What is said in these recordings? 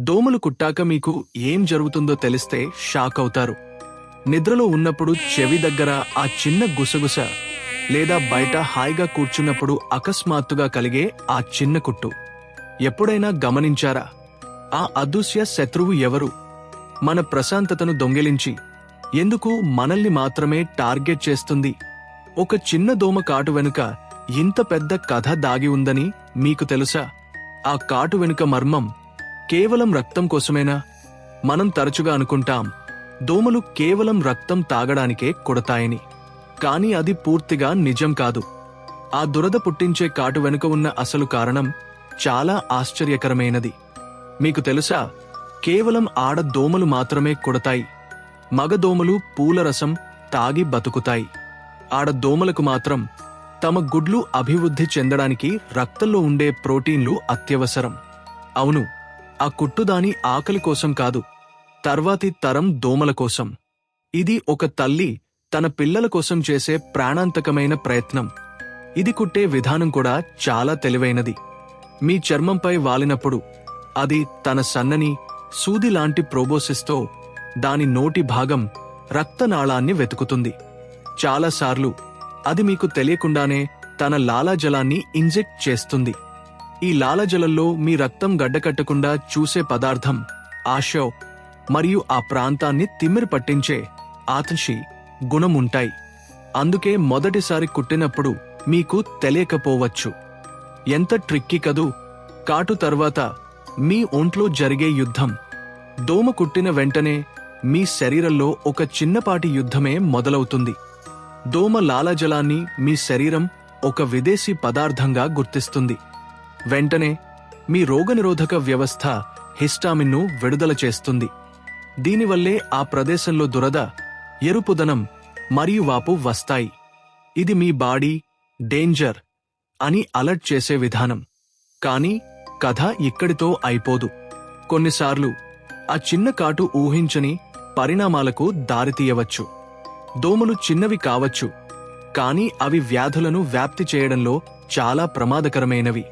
దోమలు కుట్టాక మీకు ఏం జరుగుతుందో తెలిస్తే షాక్ అవుతారు. నిద్రలో ఉన్నప్పుడు చెవి దగ్గర ఆ చిన్న గుసగుస లేదా బయట హాయిగా కూర్చున్నప్పుడు అకస్మాత్తుగా కలిగే ఆ చిన్న కుట్టు. ఎప్పుడైనా గమనించారా? ఆ అదృశ్య శత్రువు ఎవరు? మన ప్రశాంతతను దొంగిలించి ఎందుకు మనల్ని మాత్రమే టార్గెట్ చేస్తుంది? ఒక చిన్న దోమ కాటు వెనుక ఇంత పెద్ద కథ దాగి ఉందని మీకు తెలుసా? ఆ కాటు వెనుక మర్మం కేవలం రక్తం కోసమేనా? మనం తరచుగా అనుకుంటాం దోమలు కేవలం రక్తం తాగడానికే కొడతాయని. కానీ అది పూర్తిగా నిజం కాదు. ఆ దురద పుట్టించే కాటు వెనుక ఉన్న అసలు కారణం చాలా ఆశ్చర్యకరమైనది. మీకు తెలుసా కేవలం ఆడ దోమలు మాత్రమే కొడతాయి. మగ దోమలు పూల రసం తాగి బతుకుతాయి. ఆడ దోమలకు మాత్రం తమ గుడ్లు అభివృద్ధి చెందడానికి రక్తంలో ఉండే ప్రోటీన్లు అత్యవసరం. అవును ఆ కుట్టుదాని ఆకలి కోసం కాదు తర్వాతి తరం దోమల కోసం. ఇది ఒక తల్లి తన పిల్లల కోసం చేసే ప్రాణాంతకమైన ప్రయత్నం. ఇది కుట్టే విధానం కూడా చాలా తెలివైనది. మీ చర్మంపై వాలినప్పుడు అది తన సన్నని సూది లాంటి ప్రోబోసిస్తో దాని నోటి భాగం రక్తనాళాన్ని వెతుకుతుంది. చాలాసార్లు అది మీకు తెలియకుండానే తన లాలాజలాన్ని ఇంజెక్ట్ చేస్తుంది. ఈ లాలాజలంలో మీ రక్తం గడ్డకట్టకుండా చూసే పదార్థం ఆశో మరియు ఆ ప్రాంతాన్ని తిమ్మిరి పట్టించే ఆతషి గుణం ఉంటాయి అందుకే మొదటిసారి కుట్టినప్పుడు మీకు తెలియకపోవచ్చు. ఎంత ట్రిక్కీ కదూ! కాటు తర్వాత మీ ఒంట్లో జరిగే యుద్ధం. దోమ కుట్టిన వెంటనే మీ శరీరంలో ఒక చిన్నపాటి యుద్ధమే మొదలవుతుంది. దోమ లాలాజలాన్ని మీ శరీరం ఒక విదేశీ పదార్థంగా గుర్తిస్తుంది. వెంటనే మీ రోగనిరోధక వ్యవస్థ హిస్టామిన్ను విడుదల చేస్తుంది. దీనివల్లే ఆ ప్రదేశంలో దురద ఎరుపుదనం మరియు వాపు వస్తాయి. ఇది మీ బాడీ డేంజర్ అని అలర్ట్ చేసే విధానం. కానీ కథ ఇక్కడితో అయిపోదు. కొన్నిసార్లు ఆ చిన్న కాటు ఊహించని పరిణామాలకు దారితీయవచ్చు దోమలు చిన్నవి కావచ్చు. కానీ అవి వ్యాధులను వ్యాప్తి చేయడంలో చాలా ప్రమాదకరమైనవి.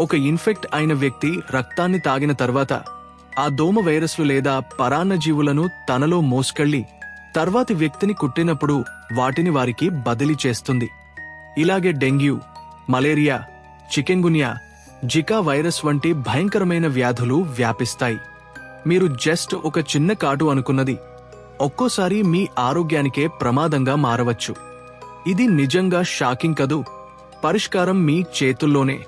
ఒక ఇన్ఫెక్ట్ అయిన వ్యక్తి రక్తాన్ని తాగిన తర్వాత ఆ దోమ వైరస్లు లేదా పరాన్నజీవులను తనలో మోసుకెళ్ళి తర్వాతి వ్యక్తిని కుట్టినప్పుడు వాటిని వారికి బదిలీ చేస్తుంది. ఇలాగే dengue malaria chikungunya zika virus వంటి భయంకరమైన వ్యాధులు వ్యాపిస్తాయి. మీరు జస్ట్ ఒక చిన్న కాటు అనుకున్నది ఒక్కోసారి మీ ఆరోగ్యానికే ప్రమాదంగా మారవచ్చు. ఇది నిజంగా షాకింగ్ కదూ? పరిష్కారం మీ చేతుల్లోనే.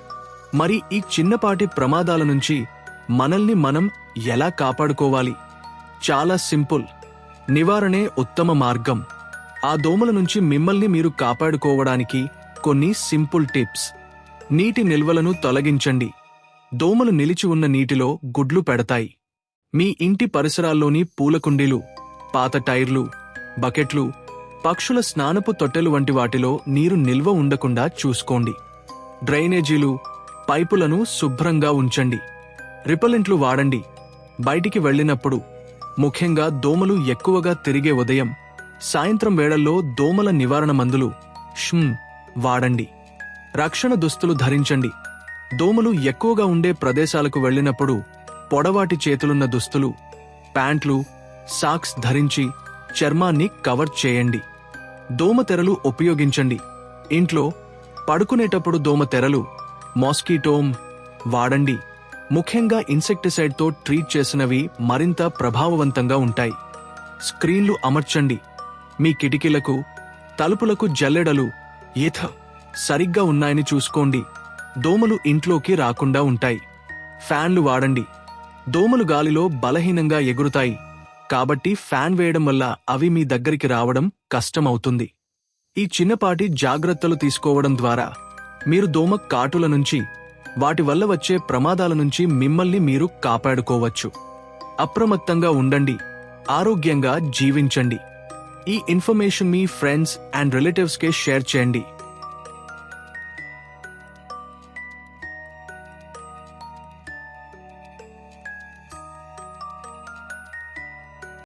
మరి ఈ చిన్నపాటి ప్రమాదాల నుంచి మనల్ని మనం ఎలా కాపాడుకోవాలి? చాలా సింపుల్. నివారణే ఉత్తమ మార్గం. ఆ దోమల నుంచి మిమ్మల్ని మీరు కాపాడుకోవడానికి కొన్ని సింపుల్ టిప్స్. నీటి నిల్వలను తొలగించండి. దోమలు నిలిచి ఉన్న నీటిలో గుడ్లు పెడతాయి. మీ ఇంటి పరిసరాల్లోని పూలకుండీలు పాత టైర్లు బకెట్లు పక్షుల స్నానపు తొట్టెలు వంటి వాటిలో నీరు నిల్వ ఉండకుండా చూసుకోండి. డ్రైనేజీలు పైపులను శుభ్రంగా ఉంచండి. రిపలెంట్లు వాడండి. బయటికి వెళ్ళినప్పుడు ముఖ్యంగా దోమలు ఎక్కువగా తిరిగే ఉదయం సాయంత్రం వేళల్లో దోమల నివారణ మందులు షుమ్ వాడండి. రక్షణ దుస్తులు ధరించండి. దోమలు ఎక్కువగా ఉండే ప్రదేశాలకు వెళ్ళినప్పుడు పొడవాటి చేతులున్న దుస్తులు ప్యాంట్లు సాక్స్ ధరించి చర్మాన్ని కవర్ చేయండి. దోమ తెరలు ఉపయోగించండి. ఇంట్లో పడుకునేటప్పుడు దోమ తెరలు మాస్కిటోమ్ వాడండి. ముఖ్యంగా ఇన్సెక్టిసైడ్తో ట్రీట్ చేసినవి మరింత ప్రభావవంతంగా ఉంటాయి. స్క్రీన్లు అమర్చండి. మీ కిటికీలకు తలుపులకు జల్లెడలు ఈథ సరిగ్గా ఉన్నాయని చూసుకోండి. దోమలు ఇంట్లోకి రాకుండా ఉంటాయి. ఫ్యాన్లు వాడండి. దోమలు గాలిలో బలహీనంగా ఎగురుతాయి. కాబట్టి ఫ్యాన్ వేయడం వల్ల అవి మీ దగ్గరికి రావడం కష్టమవుతుంది. ఈ చిన్నపాటి జాగ్రత్తలు తీసుకోవడం ద్వారా మీరు దోమ కాటుల నుంచి వాటి వల్ల వచ్చే ప్రమాదాల నుంచి మిమ్మల్ని మీరు కాపాడుకోవచ్చు. అప్రమత్తంగా ఉండండి. ఆరోగ్యంగా జీవించండి. ఈ ఇన్ఫర్మేషన్ మీ ఫ్రెండ్స్ అండ్ రిలేటివ్స్కే షేర్ చేయండి.